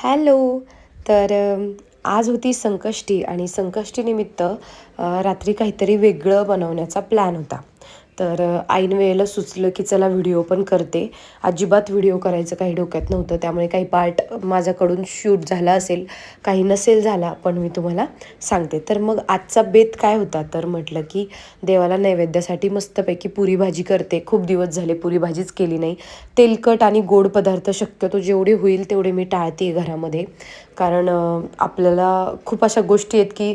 Hello. तर आज होती संकष्टी आणि संकष्टीनिमित्त रात्री काहीतरी वेगळं बनवण्याचा प्लॅन होता. तर ऐन वेळेला सुचलं की चला व्हिडिओ पण करते. अजिबात व्हिडिओ करायचं काही डोक्यात नव्हतं. त्यामुळे काही पार्ट माझ्याकडून शूट झाला असेल काही नसेल झाला पण मी तुम्हाला सांगते. तर मग आजचा बेत काय होता? तर म्हटलं की देवाला नैवेद्यासाठी मस्तपैकी पुरी भाजी करते. खूप दिवस झाले पुरी भाजीच केली नाही. तेलकट आणि गोड पदार्थ शक्यतो जेवढे होईल तेवढे मी टाळते घरामध्ये. कारण आपल्याला खूप अशा गोष्टी आहेत की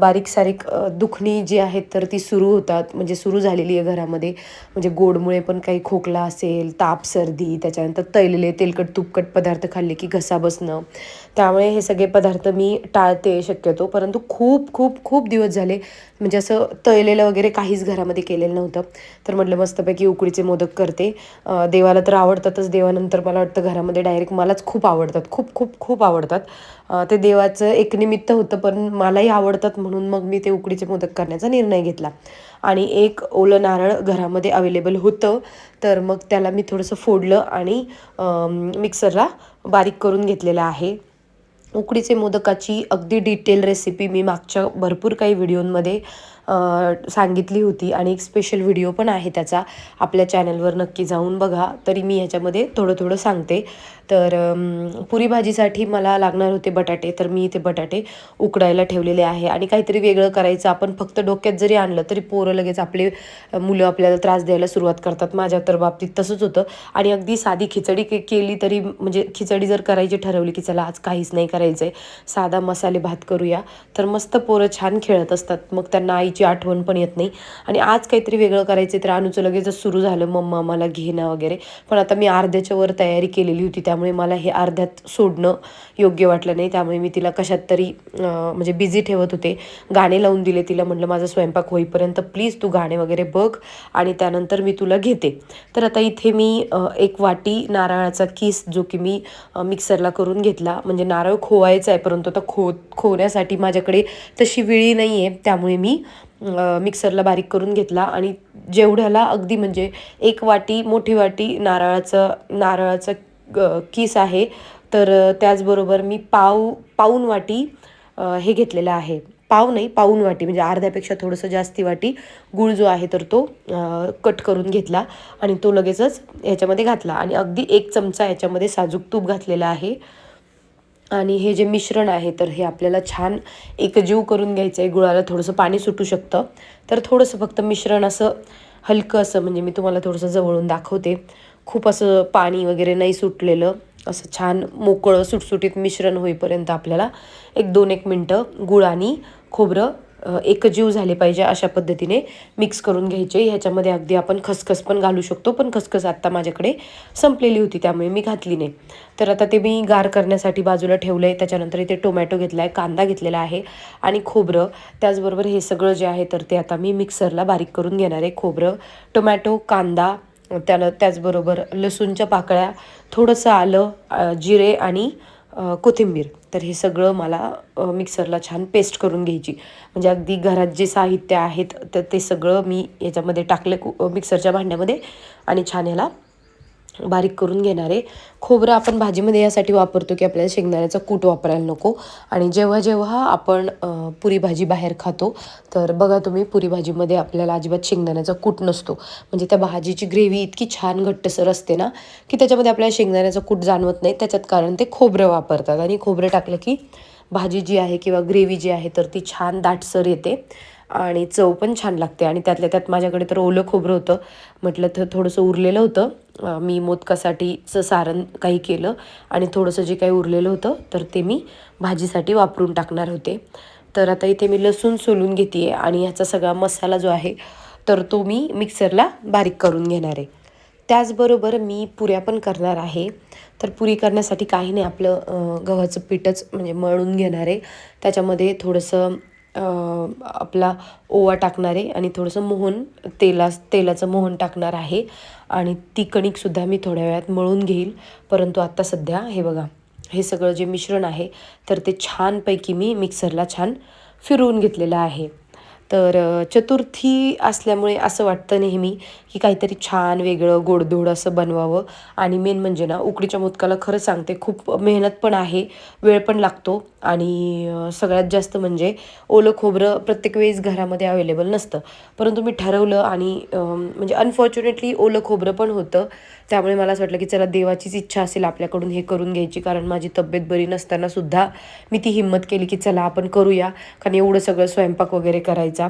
बारीक सारीक दुखणी जी आहेत तर ती सुरू होतात. म्हणजे सुरू केली आहे घरामध्ये. म्हणजे गोडमुळे पण काही खोकला असेल ताप सर्दी त्याच्यानंतर तैलेले तेलकट तुपकट पदार्थ खाल्ले की घसा बसणं. त्यामुळे हे सगळे पदार्थ मी टाळते शक्यतो. परंतु खूप खूप खूप दिवस झाले म्हणजे असं तळलेलं वगैरे काहीच घरामध्ये केलेलं नव्हतं. तर म्हटलं मस्तपैकी उकडीचे मोदक करते. देवाला तर आवडतातच. देवानंतर मला वाटतं घरामध्ये डायरेक्ट मलाच खूप आवडतात. खूप खूप खूप आवडतात. ते देवाचं एक निमित्त होतं पण मलाही आवडतात म्हणून मग मी ते उकडीचे मोदक करण्याचा निर्णय घेतला. आणि एक ओलं नारळ घरामध्ये अवेलेबल होतं. तर मग त्याला मी थोडंसं फोडलं आणि मिक्सरला बारीक करून घेतलेलं आहे. उकडीचे मोदकाची अगदी डिटेल रेसिपी मी मागच्या भरपूर काही व्हिडिओंमध्ये सांगितली होती. आणि एक स्पेशल व्हिडिओ पण आहे त्याचा. आपल्या चॅनलवर नक्की जाऊन बघा. तरी मी ह्याच्यामध्ये थोडं थोडं सांगते. तर पुरी भाजीसाठी मला लागणार होते बटाटे तर मी इथे बटाटे उकडायला ठेवलेले आहे. आणि काहीतरी वेगळं करायचं आपण फक्त डोक्यात जरी आणलं तरी पोरं लगेच आपले मुलं आपल्याला त्रास द्यायला सुरुवात करतात. माझ्या तर बाबतीत तसंच होतं. आणि अगदी साधी खिचडी के केली तरी म्हणजे खिचडी जर करायची ठरवली की चला आज काहीच नाही करायचं आहे साधा मसाले भात करूया तर मस्त पोरं छान खेळत असतात. मग त्यांना आईची आठवण पण येत नाही. आणि आज काहीतरी वेगळं करायचं तर अनुचं लगेचच सुरू झालं. मम्मा मला घेणं वगैरे. पण आता मी अर्ध्याच्या वर तयारी केलेली होती त्या त्यामुळे मला हे अर्ध्यात सोडणं योग्य वाटलं नाही. त्यामुळे मी तिला कशात तरी म्हणजे बिझी ठेवत होते. गाणे लावून दिले तिला. म्हटलं माझा स्वयंपाक होईपर्यंत प्लीज तू गाणे वगैरे बघ आणि त्यानंतर मी तुला घेते. तर आता इथे मी एक वाटी नारळाचा किस जो की मी मिक्सरला करून घेतला. म्हणजे नारळ खोवायचा आहे परंतु आता खो खोवण्यासाठी माझ्याकडे तशी विळी नाही आहे त्यामुळे मी मिक्सरला बारीक करून घेतला आणि जेवढ्याला अगदी म्हणजे एक वाटी मोठी वाटी नारळाचं नारळाचं ग- किस आहे तर त्याचबरोबर मी पाव पाऊन वाटी हे घेतलेलं आहे. पाव नाही पाऊन वाटी म्हणजे अर्ध्यापेक्षा थोडंसं जास्ती वाटी गूळ जो आहे तर तो कट करून घेतला आणि तो लगेचच ह्याच्यामध्ये घातला. आणि अगदी एक चमचा याच्यामध्ये साजूक तूप घातलेला आहे. आणि हे जे मिश्रण आहे तर हे आपल्याला छान एकजीव करून घ्यायचं आहे गुळाला थोडंसं पाणी सुटू शकतं. तर थोडंसं फक्त मिश्रण असं हलकं असं म्हणजे मी तुम्हाला थोडंसं जवळून दाखवते. खूप असं पाणी वगैरे नाही सुटलेलं. असं छान मोकळं सुटसुटीत मिश्रण होईपर्यंत आपल्याला एक दोन एक मिनटं गुळ आणि खोबरं एकजीव झाले पाहिजे अशा पद्धतीने मिक्स करून घ्यायचे. ह्याच्यामध्ये अगदी आपण खसखस पण घालू शकतो पण खसखस आत्ता माझ्याकडे संपलेली होती त्यामुळे मी घातली नाही. तर आता ते मी गार करण्यासाठी बाजूला ठेवलं आहे त्याच्यानंतर इथे टोमॅटो घेतला आहे कांदा घेतलेला आहे आणि खोबरं. त्याचबरोबर हे सगळं जे आहे तर ते आता मी मिक्सरला बारीक करून घेणार आहे. खोबरं टोमॅटो कांदा त्याला त्याचबरोबर लसूणच्या पाकळ्या थोडंसं आलं जिरे आणि कोथिंबीर. तर हे सगळं मला मिक्सरला छान पेस्ट करून घ्यायची. म्हणजे अगदी घरात जे साहित्य आहेत तर ते सगळं मी याच्यामध्ये टाकलं कु मिक्सरच्या भांड्यामध्ये आणि छान याला बारीक करून घेणार आहे. खोबरं आपण भाजीमध्ये यासाठी वापरतो की आपल्याला शेंगदाण्याचा कूट वापरायला नको. आणि जेव्हा जेव्हा आपण पुरी भाजी बाहेर खातो तर बघा तुम्ही पुरी भाजीमध्ये आपल्याला अजिबात शेंगदाण्याचा कूट नसतो. म्हणजे त्या भाजीची ग्रेव्ही इतकी छान घट्टसर असते ना की त्याच्यामध्ये आपल्याला शेंगदाण्याचा कूट जाणवत नाही. त्याच्यात कारण ते खोबरं वापरतात. आणि खोबरं टाकलं की भाजी जी आहे किंवा ग्रेव्ही जी आहे तर ती छान दाटसर येते. आणि चव पण छान लागते. आणि त्यातल्या त्यात माझ्याकडे तर ओलं खोबरं होतं. म्हटलं तर थोडंसं उरलेलं होतं. मी मोदकासाठीचं सारण काही केलं. आणि थोडंसं जे काही उरलेलं होतं तर ते मी भाजीसाठी वापरून टाकणार होते. तर आता इथे मी लसूण सोलून घेते आहे आणि ह्याचा सगळा मसाला जो आहे तर तो मी मिक्सरला बारीक करून घेणार आहे. त्याचबरोबर मी पुऱ्या पण करणार आहे. तर पुरी करण्यासाठी काही नाही. आपलं गव्हाचं पीठच म्हणजे मळून घेणार आहे. त्याच्यामध्ये थोडंसं आपला ओवा टाकणार आहे आणि थोडंसं मोहन तेला तेलाचं मोहन टाकणार आहे. आणि ती कणिकसुद्धा मी थोड्या वेळात मळून घेईल. परंतु आत्ता सध्या हे बघा हे सगळं जे मिश्रण आहे तर ते छानपैकी मी मिक्सरला छान फिरवून घेतलेलं आहे. तर चतुर्थी असल्यामुळे असं वाटतं नेहमी की काहीतरी छान वेगळं गोडधोड असं बनवावं. आणि मेन म्हणजे ना उकडीच्या मोदकाला खरं सांगते खूप मेहनत पण आहे वेळ पण लागतो. आणि सगळ्यात जास्त म्हणजे ओलं खोबरं प्रत्येक वेळेस घरामध्ये अवेलेबल नसतं. परंतु मी ठरवलं आणि म्हणजे अनफॉर्च्युनेटली ओलं खोबरं पण होतं. त्यामुळे मला असं वाटलं की चला देवाचीच इच्छा असेल आपल्याकडून हे करून घ्यायची कारण माझी तब्येत बरी नसताना सुद्धा मी ती हिंमत केली की चला आपण करूया. कारण एवढं सगळं स्वयंपाक वगैरे करायचा.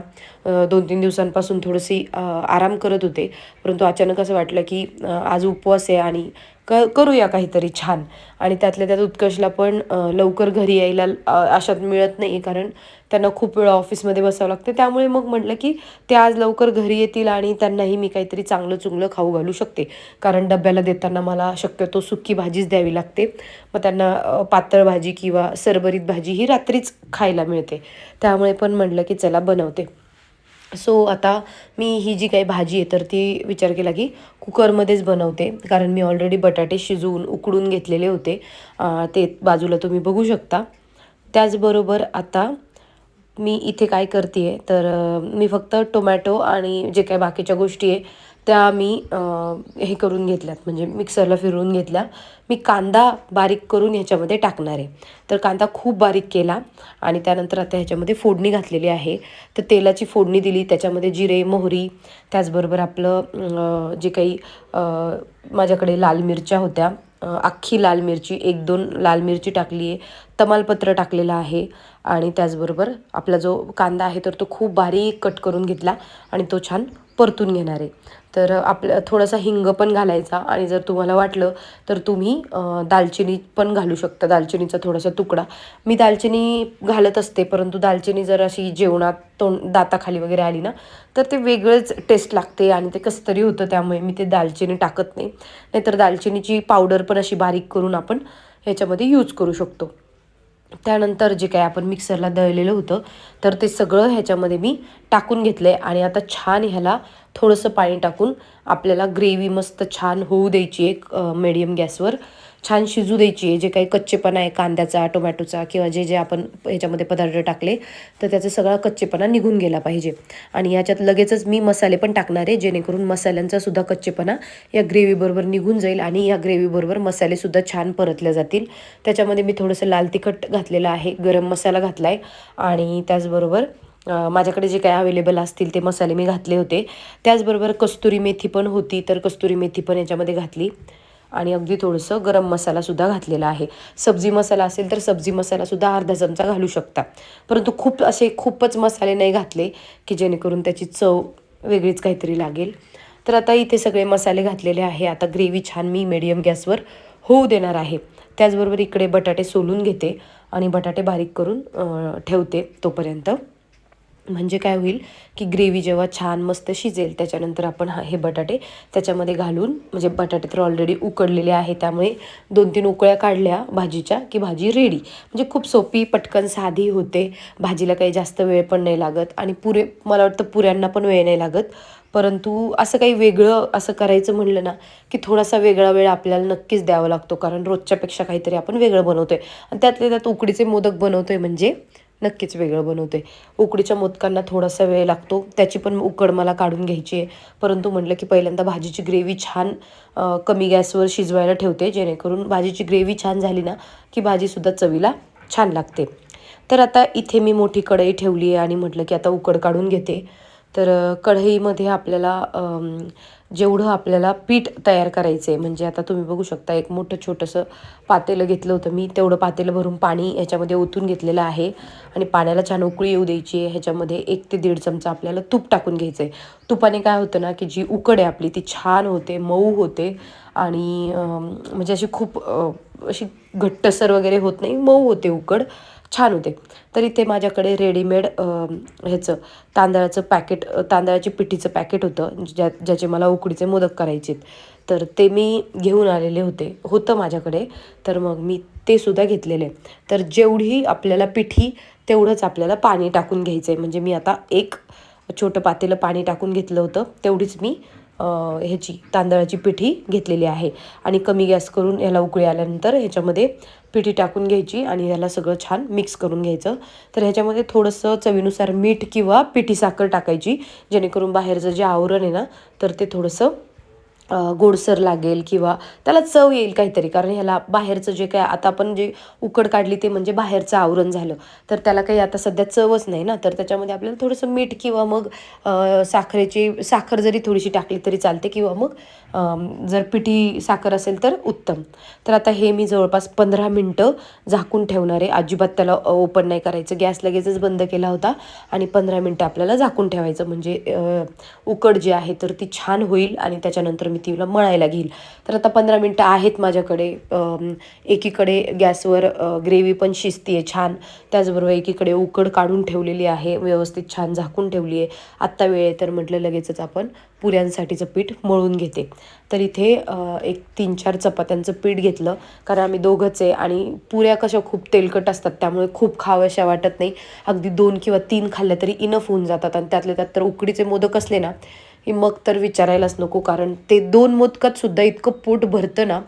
दोन तीन दिवसांपासून थोडीशी आराम करत होते. परंतु अचानक असं वाटलं की आज उपवास आहे आणि क करूया काहीतरी छान. आणि त्यातल्या त्यात उत्कर्षला पण लवकर घरी यायला अ, अशात मिळत नाही कारण त्यांना खूप वेळा ऑफिसमध्ये बसावं लागतं. त्यामुळे मग म्हटलं की ते आज लवकर घरी येतील आणि त्यांनाही मी काहीतरी चांगलं चुंगलं खाऊ घालू शकते. कारण डब्याला देताना मला शक्यतो सुकी भाजीच द्यावी लागते. मग त्यांना पातळ भाजी किंवा सरबरीत भाजी ही रात्रीच खायला मिळते. त्यामुळे पण म्हटलं की चला बनवते. सो आता मी ही जी काही भाजी आहे तर ती विचार केला की कुकरमध्येच बनवते. कारण मी ऑलरेडी बटाटे शिजवून उकडून घेतलेले होते. ते बाजूला तुम्ही बघू शकता. त्याचबरोबर आता मी इथे काय करते आहे तर मी फक्त टोमॅटो आणि जे काही बाकीच्या गोष्टी आहे त्या मी हे करून घेतल्यात. म्हणजे मिक्सरला फिरवून घेतल्या. मी कांदा बारीक करून ह्याच्यामध्ये टाकणार आहे. तर कांदा खूप बारीक केला आणि त्यानंतर आता ह्याच्यामध्ये फोडणी घातलेली आहे. तर तेलाची फोडणी दिली. त्याच्यामध्ये जिरे मोहरी त्याचबरोबर आपलं जे काही माझ्याकडे लाल मिरच्या होत्या. अख्खी लाल मिरची एक दोन लाल मिरची टाकली आहे तमालपत्र टाकलेलं आहे. आणि त्याचबरोबर आपला जो कांदा आहे तर तो खूप बारीक कट करून घेतला आणि तो छान परतून घेणार आहे. तर आपलं थोडासा हिंग पण घालायचा आणि जर तुम्हाला वाटलं तर तुम्ही दालचिनी पण घालू शकता. दालचिनीचा थोडासा तुकडा. मी दालचिनी घालत असते परंतु दालचिनी जर अशी जेवणात तोंड दाताखाली वगैरे आली ना तर ते वेगळंच टेस्ट लागते आणि ते कसं तरी होतं त्यामुळे मी ते दालचिनी टाकत नाही. नाहीतर दालचिनीची पावडर पण अशी बारीक करून आपण ह्याच्यामध्ये यूज करू शकतो. त्यानंतर जे काय आपण मिक्सरला दळलेलं होतं तर ते सगळं ह्याच्यामध्ये मी टाकून घेतलं आहे आणि आता छान ह्याला थोडंसं पाणी टाकून आपल्याला ग्रेव्ही मस्त छान होऊ द्यायची एक मिडियम गॅसवर छान शिजू द्यायची. आहे जे काही कच्चेपणा आहे कांद्याचा टोमॅटोचा किंवा जे जे आपण ह्याच्यामध्ये पदार्थ टाकले तर त्याचा सगळा कच्चेपणा निघून गेला पाहिजे. आणि याच्यात लगेचच मी मसाले पण टाकणार आहे जेणेकरून मसाल्यांचा सुद्धा कच्चेपणा या ग्रेव्हीबरोबर निघून जाईल आणि या ग्रेव्हीबरोबर मसालेसुद्धा छान परतले जातील. त्याच्यामध्ये मी थोडंसं लाल तिखट घातलेलं आहे गरम मसाला घातला आहे आणि त्याचबरोबर माझ्याकडे जे काय अवेलेबल असतील ते मसाले मी घातले होते. त्याचबरोबर कस्तुरी मेथी पण होती तर कस्तुरी मेथी पण याच्यामध्ये घातली. आणि अगदी थोडंसं गरम मसालासुद्धा घातलेला आहे. सब्जी मसाला असेल तर सब्जी मसालासुद्धा अर्धा चमचा घालू शकता. परंतु खूप असे खूपच मसाले नाही घातले की जेणेकरून त्याची चव वेगळीच काहीतरी लागेल. तर आता इथे सगळे मसाले घातलेले आहे. आता ग्रेव्ही छान मी मिडियम गॅसवर होऊ देणार आहे. त्याचबरोबर इकडे बटाटे सोलून घेते आणि बटाटे बारीक करून ठेवते तोपर्यंत. म्हणजे काय होईल की ग्रेव्ही जेव्हा छान मस्त शिजेल त्याच्यानंतर आपण हा हे बटाटे त्याच्यामध्ये घालून म्हणजे बटाटे तर ऑलरेडी उकडलेले आहे त्यामुळे दोन तीन उकळ्या काढल्या भाजीच्या की भाजी रेडी म्हणजे खूप सोपी पटकन साधी होते. भाजीला काही जास्त वेळ पण नाही लागत आणि पुरे मला वाटतं पुऱ्यांना पण वेळ नाही लागत. परंतु असं काही वेगळं असं करायचं म्हणलं ना की थोडासा वेगळा वेळ आपल्याला नक्कीच द्यावा लागतो. कारण रोजच्यापेक्षा काहीतरी आपण वेगळं बनवतोय. आणि त्यातले त्यात उकडीचे मोदक बनवतोय म्हणजे नक्कीच वेगळं बनवते. उकडीच्या मोदकांना थोडासा वेळ लागतो. त्याची पण उकड मला काढून घ्यायची आहे. परंतु म्हटलं की पहिल्यांदा भाजीची ग्रेव्ही छान कमी गॅसवर शिजवायला ठेवते. जेणेकरून भाजीची ग्रेव्ही छान झाली ना की भाजीसुद्धा चवीला छान लागते. तर आता इथे मी मोठी कढई ठेवली आहे आणि म्हटलं की आता उकड काढून घेते. तर कढईमध्ये आपल्याला जेवढं आपल्याला पीठ तयार करायचं आहे म्हणजे आता तुम्ही बघू शकता एक मोठं छोटंसं पातेलं घेतलं होतं मी तेवढं पातेलं भरून पाणी ह्याच्यामध्ये ओतून घेतलेलं आहे आणि पाण्याला छान उकळी येऊ द्यायची आहे. ह्याच्यामध्ये एक ते दीड चमचा आपल्याला तूप टाकून घ्यायचं आहे तुपाने काय होतं ना की जी उकड आहे आपली ती छान होते मऊ होते आणि म्हणजे अशी खूप अशी घट्टसर वगैरे होत नाही मऊ होते उकड. छान होते. तर इथे माझ्याकडे रेडीमेड ह्याचं तांदळाचं पॅकेट तांदळाची पिठीचं पॅकेट होतं ज्या ज्याचे मला उकडीचे मोदक करायचे तर ते मी घेऊन आलेले होते. होतं माझ्याकडे. तर मग मी ते सुद्धा घेतलेले. तर जेवढी आपल्याला पिठी तेवढंच आपल्याला पाणी टाकून घ्यायचं आहे म्हणजे मी आता एक छोटं पातेलं पाणी टाकून घेतलं होतं. तेवढीच मी ह्याची तांदळाची पिठी घेतलेली आहे. आणि कमी गॅस करून ह्याला उकळी आल्यानंतर ह्याच्यामध्ये पिठी टाकून घ्यायची आणि ह्याला सगळं छान मिक्स करून घ्यायचं. तर ह्याच्यामध्ये थोडंसं चवीनुसार मीठ किंवा पिठी साखर टाकायची जेणेकरून बाहेरचं जे आवरण आहे ना तर ते थोडंसं गोडसर लागेल किंवा त्याला चव येईल काहीतरी. कारण ह्याला बाहेरचं जे काय आता आपण जे उकड काढली ते म्हणजे बाहेरचं आवरण झालं. तर त्याला काही आता सध्या चवच नाही ना. तर त्याच्यामध्ये आपल्याला थोडंसं मीठ किंवा मग साखरेची साखर जरी थोडीशी टाकली तरी चालते किंवा मग जर पिठी साखर असेल तर उत्तम. तर आता हे मी जवळपास पंधरा मिनटं झाकून ठेवणार आहे. अजिबात त्याला ओपन नाही करायचं. गॅस लगेचच बंद केला होता आणि पंधरा मिनटं आपल्याला झाकून ठेवायचं. म्हणजे उकड जी आहे तर ती छान होईल आणि त्याच्यानंतर मी तिला मळायला घेईल. तर आता पंधरा मिनटं आहेत माझ्याकडे. एकीकडे गॅसवर ग्रेव्ही पण शिजती आहे छान. त्याचबरोबर एकीकडे उकड काढून ठेवलेली आहे. व्यवस्थित छान झाकून ठेवली आहे आत्ता वेळ आहे तर म्हटलं लगेचच आपण पुऱ्यांसाठीचं पीठ मळून घेते. तर इथे एक तीन चार चपात्यांचं पीठ घेतलं. कारण आम्ही दोघंच आहे आणि पुऱ्या कशा खूप तेलकट असतात त्यामुळे खूप खाव्याशा वाटत नाही. अगदी दोन किंवा तीन खाल्ल्या तरी इनफ होऊन जातात आणि त्यातले त्यात तर उकडीचे मोदक असले ना हे मग तर विचारायलाच नको कारण ते दोन मोदकात सुद्धा इतकं पोट भरतं ना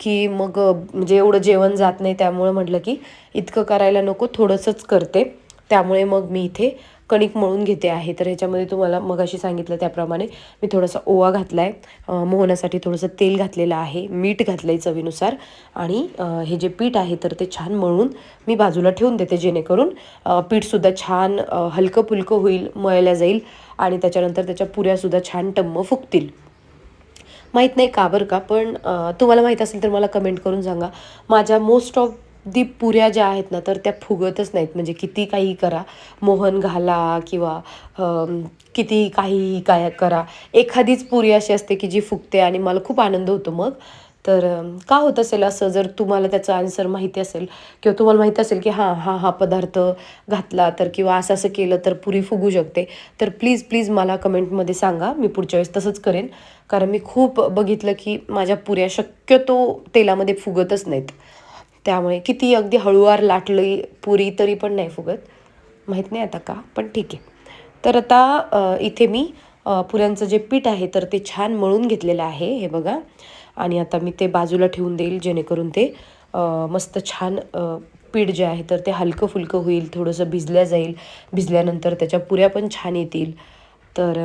की मग म्हणजे एवढं जेवण जात नाही त्यामुळं म्हटलं की इतकं करायला नको थोडंसंच करते. त्यामुळे मग मी इथे कणिक मळून घेते आहे. तर ह्याच्यामध्ये तुम्हाला मगाशी सांगितलं त्याप्रमाणे मी थोडासा ओवा घातला आहे मोहनासाठी थोडंसं तेल घातलेलं आहे मीठ घातलं आहे चवीनुसार आणि हे जे पीठ आहे तर ते छान मळून मी बाजूला ठेवून देते जेणेकरून पीठसुद्धा छान हलकं फुलकं होईल मळल्या जाईल. आणि त्याच्यानंतर त्याच्या पुऱ्यासुद्धा छान टम्म फुगतील. माहीत नाही का बरं का पण तुम्हाला माहीत असेल तर मला कमेंट करून सांगा. माझ्या मोस्ट ऑफ दी पुऱ्या ज्या आहेत ना तर त्या फुगतच नाहीत. म्हणजे किती काही करा. मोहन घाला किंवा किती काही काय करा. एखादीच पुरी अशी असते की जी फुगते आणि मला खूप आनंद होतो मग. तर का होत असेल असं? जर तुम्हाला त्याचं आन्सर माहिती असेल किंवा तुम्हाला माहिती असेल की हां हा हा पदार्थ घातला तर किंवा असं असं केलं तर पुरी फुगू शकते. तर प्लीज प्लीज मला कमेंटमध्ये सांगा. मी पुढच्या वेळेस तसंच करेन. कारण मी खूप बघितलं की माझ्या पुऱ्या शक्यतो तेलामध्ये फुगतच नाहीत. त्यामुळे किती अगदी हळूवार लाटली पुरी तरी पण नाही फुगत. माहीत नाही आता का पण ठीक आहे. तर आता इथे मी पुऱ्यांचं जे पीठ आहे तर ते छान मळून घेतलेलं आहे हे बघा. आणि आता मी ते बाजूला ठेवून देईल जेणेकरून ते मस्त छान पीठ जे आहे तर ते हलकं फुलकं होईल थोडंसं भिजल्या जाईल. भिजल्यानंतर त्याच्या पुऱ्या पण छान येतील. तर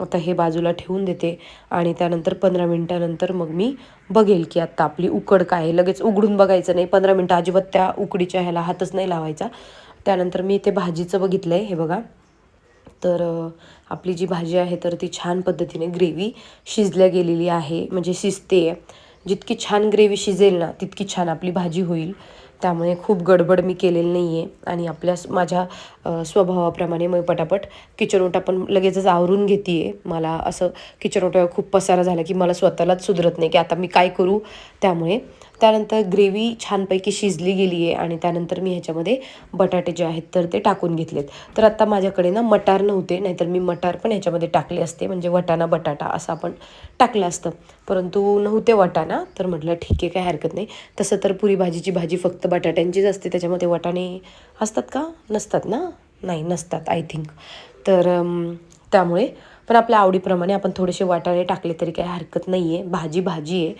आता हे बाजूला ठेवून देते. आणि त्यानंतर पंधरा मिनटानंतर मग मी बघेल की आत्ता आपली उकड काय आहे. लगेच उघडून बघायचं नाही. पंधरा मिनटं अजिबात त्या उकडीच्या ह्याला हातच नाही लावायचा. त्यानंतर मी ते भाजीचं बघितलं आहे हे बघा. तर आपली जी भाजी आहे तर ती छान पद्धतीने ग्रेव्ही शिजल्या गेलेली आहे. म्हणजे शिजते. जितकी छान ग्रेव्ही शिजेल ना तितकी छान आपली भाजी होईल. त्यामुळे खूप गडबड मी केलेली नाही आहे आणि आपल्या माझ्या स्वभावाप्रमाणे मग पटापट किचन ओटा पण लगेचच आवरून घेते आहे मला असं किचन ओट्यावर खूप पसारा झाला की मला स्वतःलाच सुधरत नाही की आता मी काय करू? त्यामुळे त्यानंतर ग्रेव्ही छानपैकी शिजली गेली आहे आणि त्यानंतर मी ह्याच्यामध्ये बटाटे जे आहेत तर ते टाकून घेतलेत. तर आत्ता माझ्याकडे ना मटार नव्हते नाहीतर मी मटार पण ह्याच्यामध्ये टाकले असते म्हणजे वटाणा बटाटा असं आपण टाकलं असतं. परंतु नव्हते वटाणा तर म्हटलं ठीक आहे काय हरकत नाही. तसं तर पुरी भाजीची भाजी फक्त बटाट्यांचीच असते त्याच्यामध्ये वटाणे असतात का? नसतात ना? नाही नसतात आय थिंक तर त्यामुळे पण आपल्या आवडीप्रमाणे आपण थोडेसे वाटाणे टाकले तरी काही हरकत नाही आहे भाजी भाजी आहे.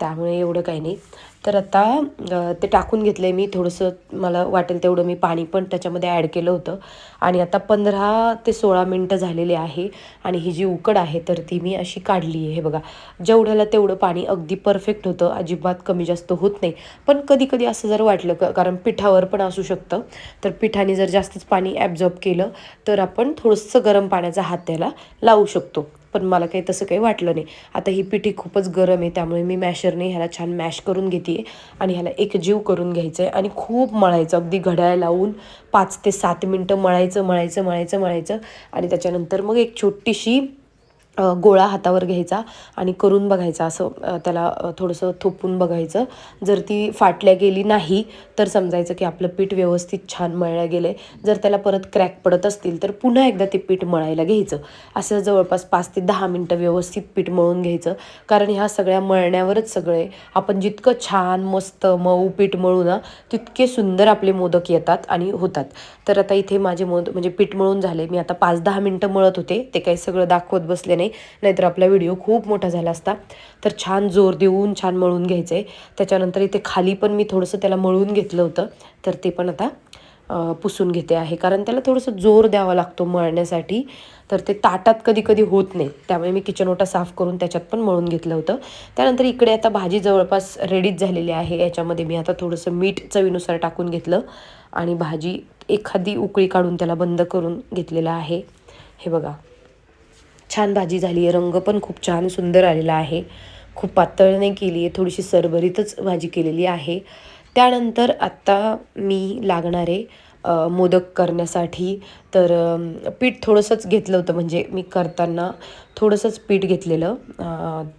त्यामुळे एवढं काही नाही. तर आता ते टाकून घेतलं आहे मी. थोडंसं मला वाटेल तेवढं मी पाणी पण त्याच्यामध्ये ॲड केलं होतं. आणि आता पंधरा ते सोळा मिनटं झालेले आहे आणि ही जी उकड आहे तर ती मी अशी काढली आहे. हे बघा जेवढ्याला तेवढं पाणी अगदी परफेक्ट होतं. अजिबात कमी जास्त होत नाही. पण कधी कधी असं जर वाटलं क कारण पिठावर पण असू शकतं. तर पिठाने जर जास्तच पाणी ॲब्झॉर्ब केलं तर आपण थोडंसं गरम पाण्याचा हात त्याला लावू शकतो. पण मला काही तसं काही वाटलं नाही. आता ही पिठी खूपच गरम आहे त्यामुळे मी मॅशरने ह्याला छान मॅश करून घेते आणि ह्याला एकजीव करून घ्यायचं आहे आणि खूप मळायचं अगदी घड्याळ लावून पाच ते सात मिनटं मळायचं मळायचं मळायचं मळायचं आणि त्याच्यानंतर मग एक छोटीशी गोळा हातावर घ्यायचा आणि करून बघायचा. असं त्याला थोडंसं थोपून बघायचं. जर ती फाटल्या गेली नाही तर समजायचं की आपलं पीठ व्यवस्थित छान मळलं गेलं आहे जर त्याला परत क्रॅक पडत असतील तर पुन्हा एकदा ते पीठ मळायला घ्यायचं. असं जवळपास पाच ते दहा मिनटं व्यवस्थित पीठ मळून घ्यायचं. कारण ह्या सगळ्या मळण्यावरच सगळे आपण जितकं छान मस्त मऊ पीठ मळू ना तितके सुंदर आपले मोदक येतात आणि होतात. तर आता इथे माझे मोद म्हणजे पीठ मळून झाले. मी आता पाच दहा मिनटं मळत होते. ते काही सगळं दाखवत बसले नाही. नाही नाहीतर आपला व्हिडिओ खूप मोठा झाला असता. तर छान जोर देऊन छान मळून घ्यायचं. आहे त्याच्यानंतर इथे खाली पण मी थोडंसं त्याला मळून घेतलं होतं. तर ते पण आता पुसून घेते आहे. कारण त्याला थोडंसं जोर द्यावा लागतो मळण्यासाठी. तर ते ताटात कधी कधी होत नाही. त्यामुळे मी किचन ओटा साफ करून त्याच्यात पण मळून घेतलं होतं. त्यानंतर इकडे आता भाजी जवळपास रेडीच झालेली आहे. याच्यामध्ये मी आता थोडंसं मीठ चवीनुसार टाकून घेतलं. आणि भाजी एखादी उकळी काढून त्याला बंद करून घेतलेलं आहे. हे बघा. छान भाजी झाली आहे. रंग पण खूप छान सुंदर आलेला आहे. खूप पातळ नाही केली आहे. थोडीशी सरभरीतच भाजी केलेली आहे. त्यानंतर आत्ता मी लागणारे मोदक करण्यासाठी. तर पीठ थोडंसंच घेतलं होतं. म्हणजे मी करताना थोडंसंच पीठ घेतलेलं.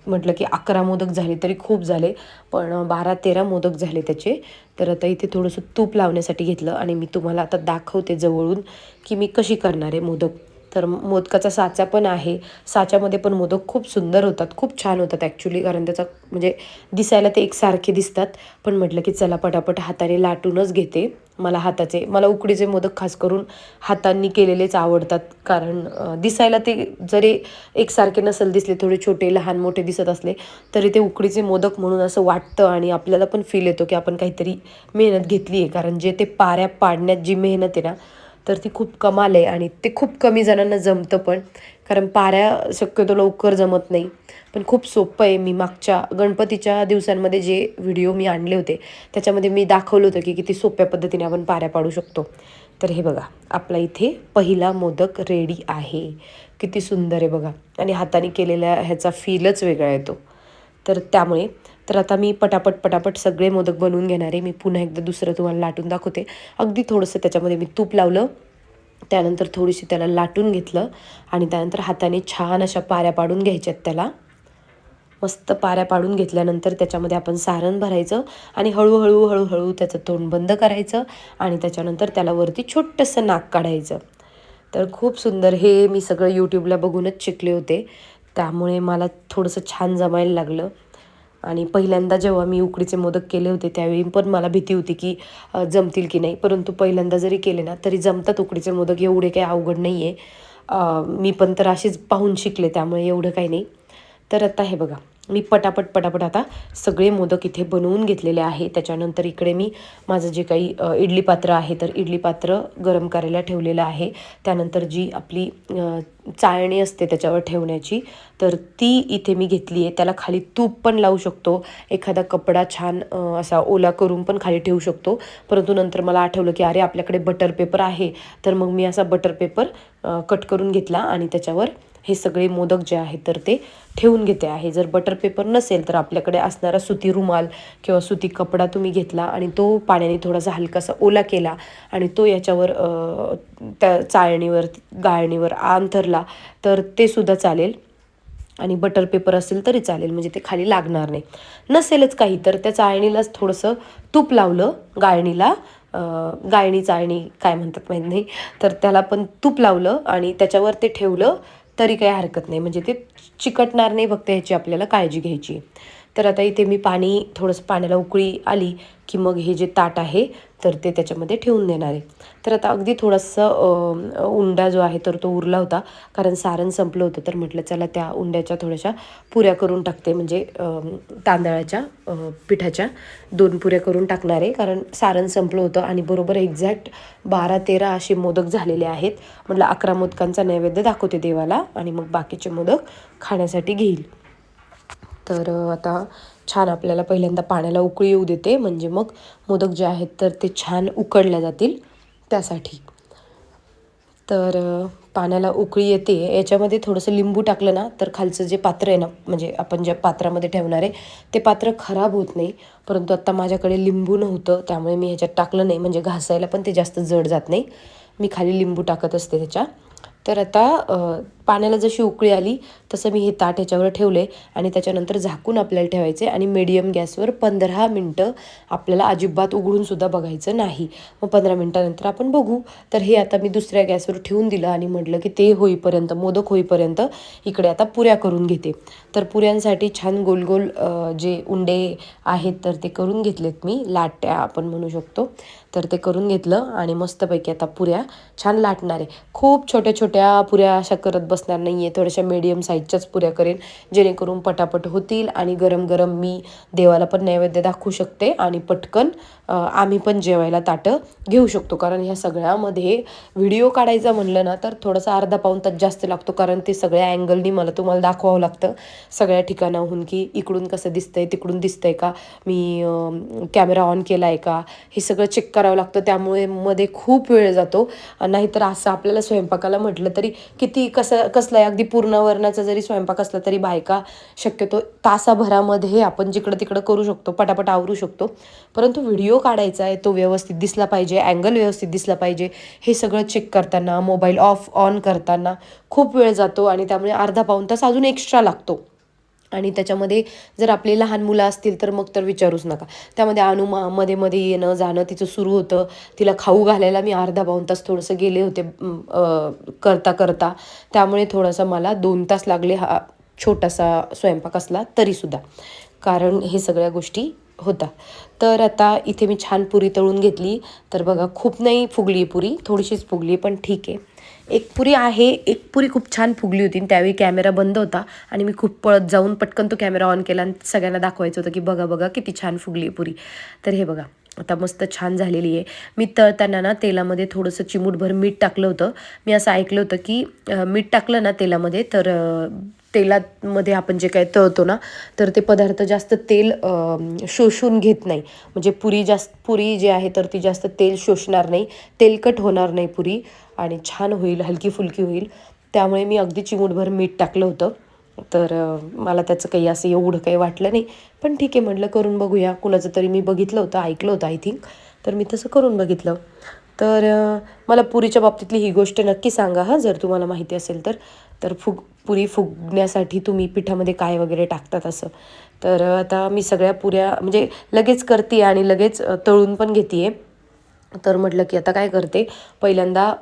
म्हटलं की अकरा मोदक झाले तरी खूप झाले. पण बारा तेरा मोदक झाले त्याचे. तर आता इथे थोडंसं तूप लावण्यासाठी घेतलं. आणि मी तुम्हाला आता दाखवते जवळून की मी कशी करणार आहे मोदक. तर मोदकाचा साचा पण आहे. साच्यामध्ये पण मोदक खूप सुंदर होतात खूप छान होतात ॲक्च्युली कारण त्याचा म्हणजे दिसायला ते एकसारखे दिसतात. पण म्हटलं की चला पटापट हाताने लाटूनच घेते. मला हाताचे मला उकडीचे मोदक खास करून हातांनी केलेलेच आवडतात. कारण दिसायला ते जरी एकसारखे नसेल दिसले थोडे छोटे लहान मोठे दिसत असले तरी ते उकडीचे मोदक म्हणून असं वाटतं आणि आपल्याला पण फील येतो की आपण काहीतरी मेहनत घेतली आहे कारण जे ते पाऱ्या पाडण्यात जी मेहनत आहे ना तर ती खूप कमाल आहे आणि ते खूप कमी जणांना जमतं पण. कारण पाऱ्या शक्यतो लवकर जमत नाही. पण खूप सोपं आहे. मी मागच्या गणपतीच्या दिवसांमध्ये जे व्हिडिओ मी आणले होते त्याच्यामध्ये मी दाखवलं होतं की किती सोप्या पद्धतीने आपण पाऱ्या पाडू शकतो. तर हे बघा आपला इथे पहिला मोदक रेडी आहे. किती सुंदर आहे बघा. आणि हाताने केलेल्या ह्याचा फीलच वेगळा येतो. तर त्यामुळे तर आता मी पटापट पटापट सगळे मोदक बनवून घेणार आहे. मी पुन्हा एकदा दुसरं तुम्हाला लाटून दाखवते. अगदी थोडंसं त्याच्यामध्ये मी तूप लावलं. त्यानंतर थोडीशी त्याला लाटून घेतलं. आणि त्यानंतर हाताने छान अशा पाऱ्या पाडून घ्यायच्यात त्याला. मस्त पाऱ्या पाडून घेतल्यानंतर त्याच्यामध्ये आपण सारण भरायचं आणि हळूहळू हळूहळू त्याचं तोंड बंद करायचं आणि त्याच्यानंतर त्याला वरती छोटंसं नाक काढायचं. तर खूप सुंदर हे मी सगळं यूट्यूबला बघूनच शिकले होते. त्यामुळे मला थोडंसं छान जमायला लागलं. आणि पहिल्यांदा जेव्हा मी उकडीचे मोदक केले होते त्यावेळी पण मला भीती होती की जमतील की नाही. परंतु पहिल्यांदा जरी केले ना तरी जमतात उकडीचे मोदक. एवढे काही अवघड नाही आहे मी पण तर असेच पाहून शिकले त्यामुळे एवढं काही नाही. तर आता हे बघा. मी पटापट पटापट आता सगळे मोदक इथे बनवून घेतलेले आहे. त्याच्यानंतर इकडे मी माझं जे काही इडली पात्र आहे तर इडली पात्र गरम करायला ठेवलेलं आहे. त्यानंतर जी आपली चाळणी असते त्याच्यावर ठेवण्याची तर ती इथे मी घेतली आहे. त्याला खाली तूप पण लावू शकतो. एखादा कपडा छान असा ओला करून पण खाली ठेवू शकतो. परंतु नंतर मला आठवलं की अरे आपल्याकडे बटर पेपर आहे. तर मग मी असा बटर पेपर कट करून घेतला आणि त्याच्यावर हे सगळे मोदक जे आहेत तर ते ठेवून घेते आहे. जर बटर पेपर नसेल तर आपल्याकडे असणारा सुती रुमाल किंवा सुती कपडा तुम्ही घेतला आणि तो पाण्याने थोडासा हलकासा ओला केला आणि तो याच्यावर त्या चाळणीवर गाळणीवर अंथरला तर ते सुद्धा चालेल. आणि बटर पेपर असेल तरी चालेल म्हणजे ते खाली लागणार नाही. नसेलच काही तर त्या चाळणीलाच थोडंसं तूप लावलं गाळणीला गाळणी चाळणी काय म्हणतात माहीत नाही तर त्याला पण तूप लावलं आणि त्याच्यावर ते ठेवलं. तरी काही हरकत नाही. म्हणजे ते चिकटणार नाही फक्त ह्याची आपल्याला काळजी घ्यायची. तर आता इथे मी पाणी थोडंसं पाण्याला उकळी आली की मग हे जे ताट आहे तर ते त्याच्यामध्ये ठेवून देणार आहे. तर आता अगदी थोडंसं उंडा जो आहे तर तो उरला होता. कारण सारण संपलं होतं तर म्हटलं चला त्या उंड्याच्या थोड्याशा पुऱ्या करून टाकते. म्हणजे तांदळाच्या पिठाच्या दोन पुऱ्या करून टाकणार आहे. कारण सारण संपलं होतं आणि बरोबर एक्झॅक्ट बारा तेरा असे मोदक झालेले आहेत. म्हटलं अकरा मोदकांचा नैवेद्य दाखवते देवाला आणि मग बाकीचे मोदक खाण्यासाठी घेईल. तर आता छान आपल्याला पहिल्यांदा पाण्याला उकळी येऊ देते. म्हणजे मग मोदक जे आहेत तर ते छान उकडल्या जातील त्यासाठी. तर पाण्याला उकळी येते. याच्यामध्ये थोडंसं लिंबू टाकलं ना तर खालचं जे पात्र आहे ना म्हणजे आपण ज्या पात्रामध्ये ठेवणार आहे ते पात्र खराब होत नाही. परंतु आत्ता माझ्याकडे लिंबू नव्हतं त्यामुळे मी ह्याच्यात टाकलं नाही. म्हणजे घासायला पण ते जास्त जड जात नाही. मी खाली लिंबू टाकत असते त्याच्या. तर आता पाण्याला जशी उकळी आली तसं मी हे ताट ह्याच्यावर ठेवले आणि त्याच्यानंतर झाकून आपल्याला ठेवायचे आणि मिडियम गॅसवर पंधरा मिनटं आपल्याला अजिबात उघडूनसुद्धा बघायचं नाही. मग पंधरा मिनटानंतर आपण बघू. तर हे आता मी दुसऱ्या गॅसवर ठेवून दिलं आणि म्हटलं की ते होईपर्यंत मोदक होईपर्यंत इकडे आता पुऱ्या करून घेते. तर पुऱ्यांसाठी छान गोल गोल जे उंडे आहेत तर ते करून घेतलेत मी. लाट्या आपण म्हणू शकतो. तर ते करून घेतलं आणि मस्तपैकी आता पुऱ्या छान लाटणार आहे. खूप छोट्या छोट्या पुऱ्या अशा करत बसणार नाही आहे थोड्याशा मीडियम साईजच्याच पुऱ्या करेन जेणेकरून पटापट होतील आणि गरम गरम मी देवाला पण नैवेद्य दाखवू शकते आणि पटकन आम्ही पण जेवायला ताटं घेऊ शकतो. कारण ह्या सगळ्यामध्ये व्हिडिओ काढायचा म्हणलं ना तर थोडासा अर्धा पाऊन तास जास्त लागतो. कारण ते सगळ्या अँगलनी मला तुम्हाला दाखवावं लागतं सगळ्या ठिकाणाहून की इकडून कसं दिसतंय तिकडून दिसतंय का मी कॅमेरा ऑन केला आहे का हे सगळं चेक करावं लागतं. त्यामुळे मध्ये खूप वेळ जातो. नाहीतर असं आपल्याला स्वयंपाकाला म्हटलं तरी किती कसं कसलं आहे? अगदी पूर्ण वर्णाचा जरी स्वयंपाक असला तरी बायका शक्यतो तासाभरामध्ये आपण जिकडं तिकडं करू शकतो पटापट आवरू शकतो. परंतु व्हिडिओ काढायचा आहे तो व्यवस्थित दिसला पाहिजे अँगल व्यवस्थित दिसला पाहिजे हे सगळं चेक करताना मोबाईल ऑफ ऑन करताना खूप वेळ जातो आणि त्यामुळे अर्धा पाऊण तास अजून एक्स्ट्रा लागतो. आणि त्याच्यामध्ये जर आपली लहान मुलं असतील तर मग तर विचारूच नका. त्यामध्ये अनुमा मध्ये मध्ये येणं जाणं तिचं सुरू होतं. तिला खाऊ घालायला मी अर्धा पाऊन तास थोडंसं गेले होते करता करता. त्यामुळे थोडासा मला दोन तास लागले हा छोटासा स्वयंपाक असला तरीसुद्धा कारण हे सगळ्या गोष्टी होता. तर आता इथे मी छान पुरी तळून घेतली. तर बघा खूप नाही फुगली पुरी थोडीशीच फुगली पण ठीक आहे. एक पुरी आहे एक पुरी खूप छान फुगली होती आणि त्यावेळी कॅमेरा बंद होता आणि मी खूप पळत जाऊन पटकन तो कॅमेरा ऑन केला आणि सगळ्यांना दाखवायचं होतं की बघा बघा किती छान फुगली पुरी. तर हे बघा आता मस्त छान झालेली आहे. मी तळताना ना तेलामध्ये थोडंसं चिमूटभर मीठ टाकलं होतं. मी असं ऐकलं होतं की मीठ टाकलं ना तेलामध्ये तर तेलामध्ये आपण जे काय तळतो ना तर ते पदार्थ जास्त तेल शोषून घेत नाही. म्हणजे पुरी जास्त पुरी जी आहे तर ती जास्त तेल शोषणार नाही. तेलकट होणार नाही पुरी आणि छान होईल हलकी फुलकी होईल. त्यामुळे मी अगदी चिमूटभर मीठ टाकलं होतं. तर मला त्याचं काही असं एवढं काही वाटलं नाही. पण ठीक आहे म्हटलं करून बघूया. कुणाचं तरी मी बघितलं होतं ऐकलं होतं आय थिंक तर मी तसं करून बघितलं. तर मला पुरीच्या बाबतीतली ही गोष्ट नक्की सांगा हां जर तुम्हाला माहिती असेल तर. तर फुग पुरी फुगण्यासाठी तुम्ही पिठामध्ये काय वगैरे टाकतात असं? तर आता मी सगळ्या पुऱ्या म्हणजे लगेच करते आणि लगेच तळून पण घेते तर म्हटलं की आता काय करते? पहिल्यांदा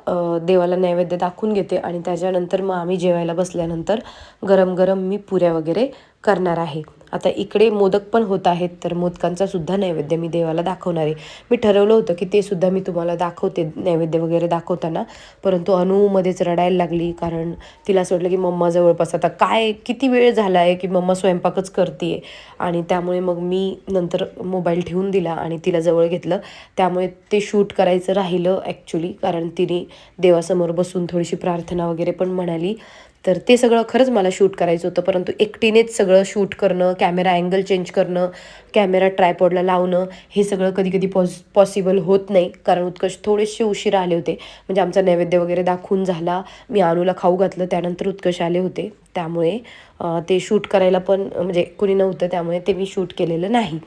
देवाला नैवेद्य दाखवून घेते आणि त्याच्यानंतर मग आम्ही जेवायला बसल्यानंतर गरम गरम मी पुऱ्या वगैरे करणार आहे. आता इकडे मोदक पण होत आहेत तर मोदकांचा सुद्धा नैवेद्य मी देवाला दाखवणार आहे. मी ठरवलं होतं की ते सुद्धा मी तुम्हाला दाखवते नैवेद्य वगैरे दाखवताना. परंतु अनुमध्येच रडायला लागली कारण तिला असं वाटलं की मम्मा जवळपास आता काय किती वेळ झाला आहे की मम्मा स्वयंपाकच करते आणि त्यामुळे मग मी नंतर मोबाईल ठेवून दिला आणि तिला जवळ घेतलं. त्यामुळे ते शूट करायचं राहिलं ॲक्च्युली कारण तिने देवासमोर बसून थोडीशी प्रार्थना वगैरे पण म्हणाली. तर ते सगळं खरंच मला शूट करायचं होतं परंतु एकटीनेच सगळं शूट करणं कॅमेरा अँगल चेंज करणं कॅमेरा ट्रायपॉडला लावणं हे सगळं कधी कधी पॉस पॉसिबल होत नाही. कारण उत्कर्ष थोडेसे उशीर आले होते. म्हणजे आमचा नैवेद्य वगैरे दाखवून झाला. मी अनुला खाऊ घातलं. त्यानंतर उत्कर्ष आले होते. त्यामुळे ते शूट करायला पण म्हणजे कुणी नव्हतं. त्यामुळे ते मी शूट केलेलं नाही.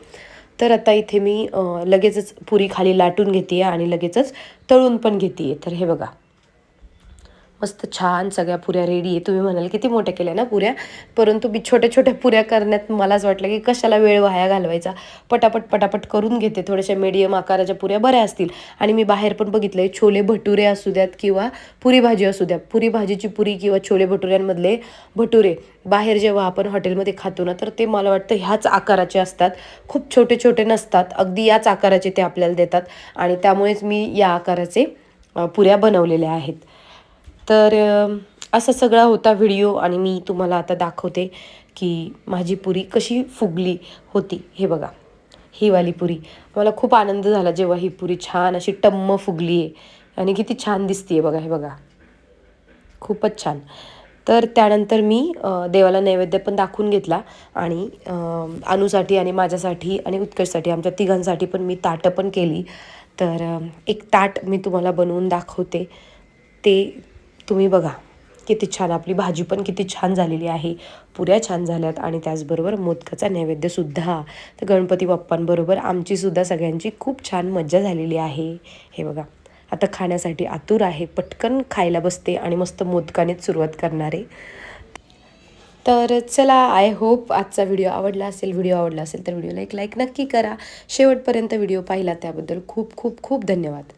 तर आता इथे मी लगेचच पुरी खाली लाटून घेते आणि लगेचच तळून पण घेते तर हे बघा. मस्त छान सगळ्या पुऱ्या रेडी आहे. तुम्ही म्हणाल किती मोठ्या केल्या ना पुऱ्या? परंतु मी छोट्या छोट्या पुऱ्या करण्यात मलाच वाटलं की कशाला वेळ वाया घालवायचा. पटापट पटापट करून घेते. थोड्याशा मीडियम आकाराच्या पुऱ्या बऱ्या असतील. आणि मी बाहेर पण बघितलं आहे छोले भटुरे असू द्यात किंवा पुरी भाजी असू द्या पुरी भाजीची पुरी किंवा छोले भटुऱ्यांमधले भटुरे बाहेर जेव्हा आपण हॉटेलमध्ये खातो ना तर ते मला वाटतं ह्याच आकाराचे असतात. खूप छोटे छोटे नसतात. अगदी याच आकाराचे ते आपल्याला देतात. आणि त्यामुळेच मी या आकाराचे पुऱ्या बनवलेल्या आहेत. तर असा सगळा होता व्हिडिओ आणि मी तुम्हाला आता दाखवते की माझी पुरी कशी फुगली होती. हे बघा ही वाली पुरी. मला खूप आनंद झाला जेव्हा ही पुरी छान अशी टम्म फुगली आहे आणि किती छान दिसते बघा हे बघा. खूपच छान. तर त्यानंतर मी देवाला नैवेद्य पण दाखवून घेतला आणि अनुसाठी आणि माझ्यासाठी आणि उत्कर्षसाठी आमच्या तिघांसाठी पण मी ताटं पण केली. तर एक ताट मी तुम्हाला बनवून दाखवते. ते तुम्ही बघा किती छान आपली भाजी पण किती छान झालेली आहे. पुऱ्या छान झाल्यात आणि त्याचबरोबर मोदकाचा नैवेद्यसुद्धा तर गणपती बाप्पांबरोबर आमचीसुद्धा सगळ्यांची खूप छान मज्जा झालेली आहे. हे बघा आता खाण्यासाठी आतुर आहे पटकन खायला बसते आणि मस्त मोदकानेच सुरुवात करणार. आहे तर चला आय होप आजचा व्हिडिओ आवडला असेल व्हिडिओ आवडला असेल तर व्हिडिओला एक लाईक नक्की करा. शेवटपर्यंत व्हिडिओ पाहिला त्याबद्दल खूप खूप खूप धन्यवाद.